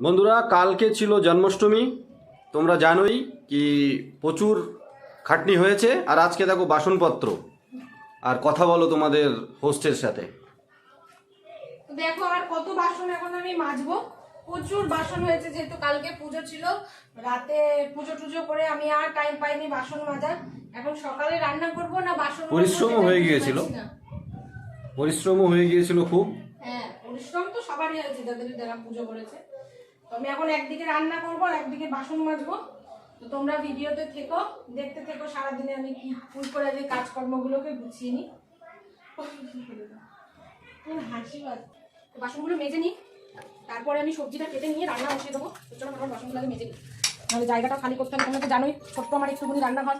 বন্ধুরা কালকে ছিল জন্মাষ্টমী। তোমরা জানোই কি প্রচুর খাটনি হয়েছে। আর আজকে দেখো বাসনপত্র। আর কথা বলো তোমাদের হোস্টের সাথে। দেখো আর কত বাসন এখন আমি মাজবো। প্রচুর বাসন হয়েছে যেহেতু কালকে পুজো ছিল। রাতে পুজো টুজো করে আমি আর টাইম পাইনি বাসন মাজার। এখন সকালে রান্না করব না বাসন মাজবো পরিশ্রমও হয়ে গিয়েছিল। পরিশ্রমও হয়ে গিয়েছিল খুব। হ্যাঁ পরিশ্রম তো সবারই হয়েছে যাদের যারা পুজো করেছে। আমি এখন একদিকে রান্না করব আর একদিকে বাসন মাজবো। তো তোমরা ভিডিওতে থেকো, দেখতে থেকো, সারাদিনে আমি কি ফুল করে যে কাজকর্মগুলোকে গুছিয়ে নিই। হাসি বাসনগুলো মেজে নিই। তারপরে আমি সবজিটা কেটে নিয়ে রান্না বসিয়ে দেবো। তো চলো আমার বাসনগুলো আগে মেজে নিই। নাহলে জায়গাটা খালি করতে হবে তোমরা তো জানোই, ছোট্ট আমার একটুখানি রান্নাঘর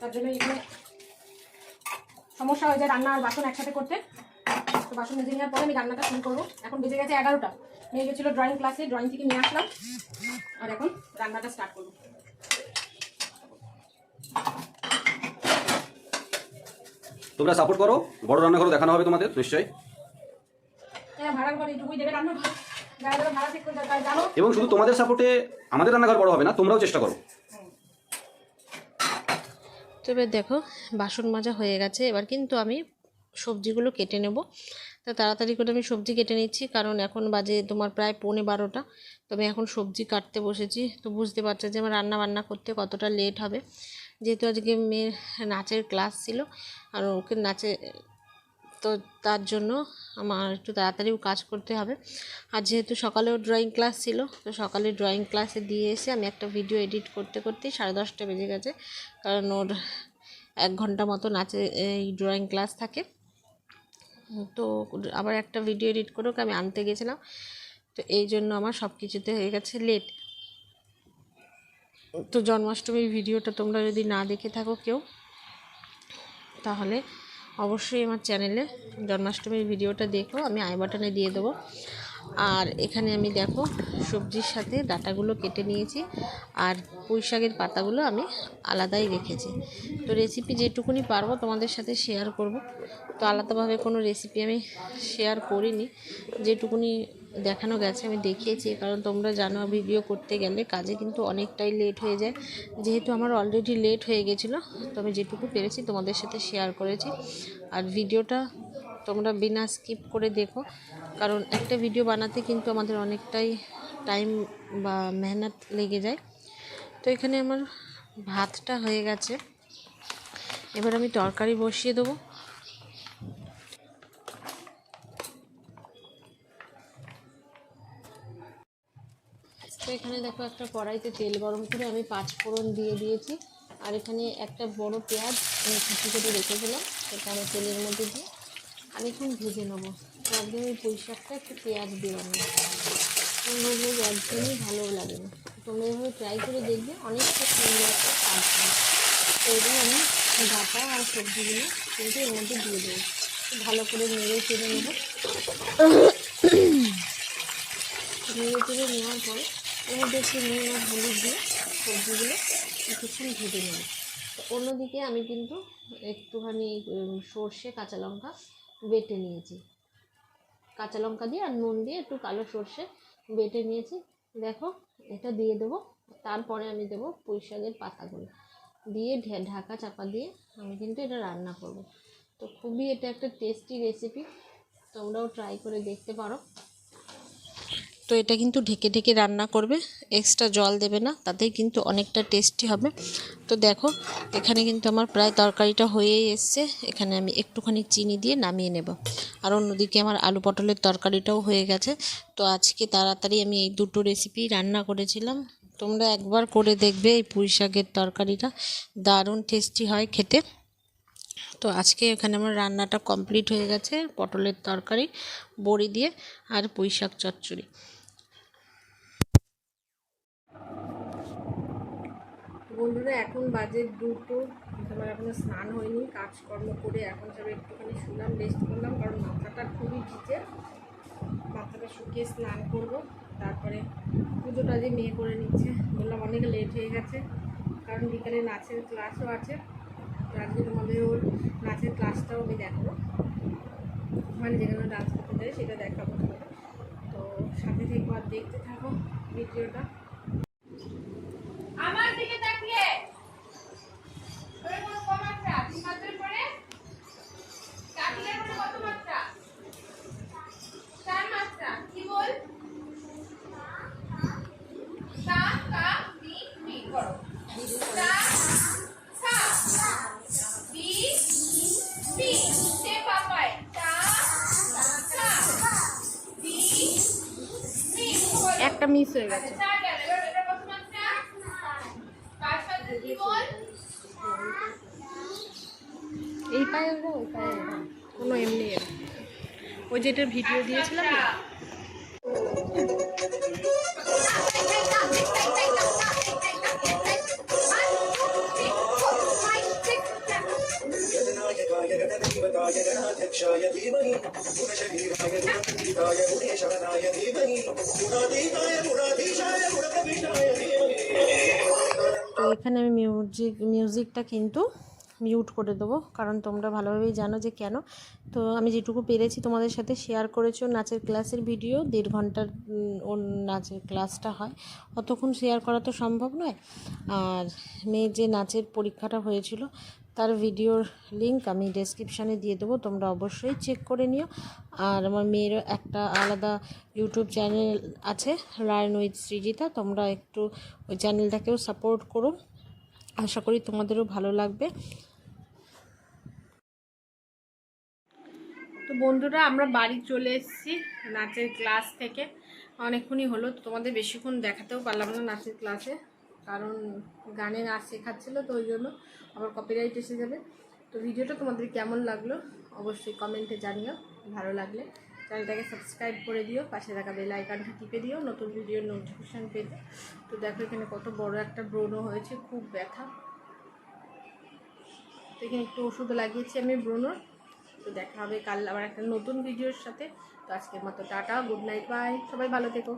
তার জন্য এখানে সমস্যা হয়ে যায় রান্না আর বাসন একসাথে করতে। তো বাসন মেজে নেওয়ার পরে আমি রান্নাটা শুরু করব। এখন বেজে গেছে এগারোটা। মেয়ে গেছিল ড্রয়িং ক্লাসে ড্রয়িং থেকে নিয়ে আসলাম। আর এখন রান্নাটা স্টার্ট করব। তোমরা সাপোর্ট করো বড় রান্নাঘরও দেখানো হবে তোমাদের নিশ্চয়ই। হ্যাঁ এবং শুধু তোমাদের সাপোর্টে আমাদের রান্নাঘর বড় হবে না তোমরাও চেষ্টা করো। তবে দেখো বাসন মাজা হয়ে গেছে। এবার কিন্তু আমি সবজিগুলো কেটে নেব। তো তাড়াতাড়ি করে আমি সবজি কেটে নিচ্ছি। কারণ এখন বাজে তোমার প্রায় পৌনে বারোটা। তো আমি এখন সবজি কাটতে বসেছি। তো বুঝতে পারছ যে আমার রান্না বান্না করতে কতটা লেট হবে। যেহেতু আজকে মেয়ের নাচের ক্লাস ছিল। আর ওকে নাচে, তো তার জন্য আমার একটু তাড়াতাড়িও কাজ করতে হবে। আর যেহেতু সকালেও ড্রয়িং ক্লাস ছিল, তো সকালে ড্রয়িং ক্লাসে দিয়ে এসে আমি একটা ভিডিও এডিট করতে করতেই সাড়ে দশটা বেজে গেছে। কারণ ওর এক ঘণ্টা মতো নাচে, এই ড্রয়িং ক্লাস থাকে। তো আবার একটা ভিডিও এডিট করে আমি আনতে গেছিলাম। তো এই জন্য আমার সব কিছুতে হয়ে গেছে লেট তো জন্মাষ্টমীর ভিডিওটা তোমরা যদি না দেখে থাকো কেউ, তাহলে অবশ্যই আমার চ্যানেলে জন্মাষ্টমীর ভিডিওটা দেখো। আমি আই বাটনে দিয়ে দেবো। আর এখানে আমি দেখো সবজির সাথে ডাটাগুলো কেটে নিয়েছি আর পুঁই শাকের পাতাগুলো আমি আলাদাই রেখেছি। তো রেসিপি যেটুকুনি পারব তোমাদের সাথে শেয়ার করব। তো আলাদাভাবে কোনো রেসিপি আমি শেয়ার করিনি। যেটুকুনি দেখানো গেছে আমি দেখিয়েছি, কারণ তোমরা জানো ভিডিও করতে গেলে কাজে কিন্তু অনেকটাই লেট হয়ে যায়। যেহেতু আমার অলরেডি লেট হয়ে গেছিল, তো আমি যেটুকু পেরেছি তোমাদের সাথে শেয়ার করেছি। আর ভিডিওটা তোমরা বিনা স্কিপ করে দেখো। কারণ একটা ভিডিও বানাতে কিন্তু আমাদের অনেকটাই টাইম বা মেহনত লেগে যায়। তো এখানে আমার ভাতটা হয়ে গেছে। এবার আমি তরকারি বসিয়ে দেবো। তো এখানে দেখো একটা কড়াইতে তেল গরম করে আমি পাঁচ ফোড়ন দিয়ে দিয়েছি। আর এখানে একটা বড় পেঁয়াজ আমি কুচি করে রেখেছিলাম সেটা আমি তেলের মধ্যে দিয়ে অনেকক্ষণ ভেজে নেব। একদম পুঁই শাকটা একটু পেঁয়াজ দিলাম না অন্যভাবে একদমই ভালো লাগে না। তোমরা এভাবে ট্রাই করে দেখবে, অনেকটা সুন্দর একটা কাজ তো এবার আমি ডাটা আর সবজিগুলো কিন্তু এর মধ্যে দিয়ে দেবো। ভালো করে নেড়ে চেড়ে নেব। নেড়ে চেড়ে নেওয়ার পরে এর মধ্যে একটু নুন আর হলুদ দিয়ে সবজিগুলো কিছুক্ষণ ভেজে নেব। অন্যদিকে আমি কিন্তু একটুখানি সর্ষে, কাঁচা লঙ্কা বেটে নিয়েছি। কাঁচা লঙ্কা দিয়ে আর নুন দিয়ে একটু কালো সর্ষে বেটে নিয়েছি। দেখো, এটা দিয়ে দেবো, তারপরে আমি দেবো পুঁই শাকের পাতাগুলো। দিয়ে ঢাকা চাপা দিয়ে আমি কিন্তু এটা রান্না করব। তো খুবই এটা একটা টেস্টি রেসিপি তোমরাও ট্রাই করে দেখতে পারো। তো এটা কিন্তু ঢেকে ঢেকে রান্না করবে এক্সট্রা জল দেবে না, তাতেই কিন্তু অনেকটা টেস্টি হবে। তো দেখো, এখানে কিন্তু আমার প্রায় তরকারিটা হয়েই এসছে, এখানে আমি একটুখানি চিনি দিয়ে নামিয়ে নেব। আর অন্যদিকে আমার আলু পটলের তরকারিটাও হয়ে গেছে। তো আজকে তাড়াতাড়ি আমি এই দুটো রেসিপি রান্না করেছিলাম। তোমরা একবার করে দেখবে এই পুঁই শাকের তরকারিটা, দারুণ টেস্টি হয় খেতে। তো আজকে এখানে আমার রান্নাটা কমপ্লিট হয়ে গেছে, পটলের তরকারি, বড়ি দিয়ে, আর পুঁই শাক চচ্চড়ি। বন্ধুরা, এখন বাজে দুটো। আমার এখনও স্নান হয়নি, কাজকর্ম করে এখন সব একটুখানি শুনলাম রেস্ট করলাম, কারণ মাথাটা খুবই ভিজে। মাথাটা শুকিয়ে স্নান করব, তারপরে পুজোটা যে মেয়ে করে নিচ্ছে। বললাম অনেক লেট হয়ে গেছে, কারণ বিকালে নাচের ক্লাসও আছে। তো আজকে তোমাদের ওর নাচের ক্লাসটাও আমি দেখাবো। মানে যেখানে ডান্স করতে যাই সেটা দেখাবো তো সাথে থেকে আর দেখতে থাকো ভিডিওটা আমার দিকে তাকিয়ে ওরে কোনো কম মাত্রা তিন মাত্রার পরে কাটিলের পরে কত মাত্রা চার মাত্রা কি বল কা কা বি বি করো কা কা বি বি সে পাপায় কা কা বি বি বলো। একটা মিস হয়ে গেছে। এই পায়ে ওই কোনো এমনি। ওই যেটার ভিডিও দিয়েছিলাম তো এখানে আমি মিউজিক মিউজিকটা কিন্তু মিউট করে দেবো, কারণ তোমরা ভালোভাবেই জানো যে কেন। তো আমি যেটুকু পেরেছি তোমাদের সাথে শেয়ার করেছ নাচের ক্লাসের ভিডিও দেড় ঘণ্টার ওর নাচের ক্লাসটা হয়। অতক্ষণ শেয়ার করা তো সম্ভব নয়। আর মেয়ের যে নাচের পরীক্ষাটা হয়েছিল তার ভিডিওর লিংক আমি ডেসক্রিপশানে দিয়ে দেবো, তোমরা অবশ্যই চেক করে নিও। আর আমার মেয়েরও একটা আলাদা ইউটিউব চ্যানেল আছে রায়ন উইথ সৃজিতা তোমরা একটু ওই চ্যানেলটাকেও সাপোর্ট করো। আশা করি তোমাদেরও ভালো লাগবে। তো বন্ধুরা, আমরা বাড়ি চলে এসেছি নাচের ক্লাস থেকে। অনেকক্ষণই হলো, তোমাদের বেশিক্ষণ দেখাতেও পারলাম না নাচের ক্লাসে কারণ গানে নাচ শেখাচ্ছিলো তো ওই জন্য আবার কপিরাইট এসে যাবে। তো ভিডিওটা তোমাদের কেমন লাগল অবশ্যই কমেন্টে জানিও, ভালো লাগলে। চ্যানেলটাকে সাবস্ক্রাইব করে দিও, পাশে থাকা বেল আইকনটা টিপে দিও, নতুন ভিডিওর নোটিফিকেশান পেতে। তো দেখো এখানে কত বড় একটা ব্রণ হয়েছে, খুব ব্যথা। তো এখানে একটু ওষুধ লাগিয়েছি আমি ব্রণর। তো দেখা হবে কাল আবার একটা নতুন ভিডিওর সাথে। তো আজকের মতো টাটা গুড নাইট বাই সবাই ভালো থেকো।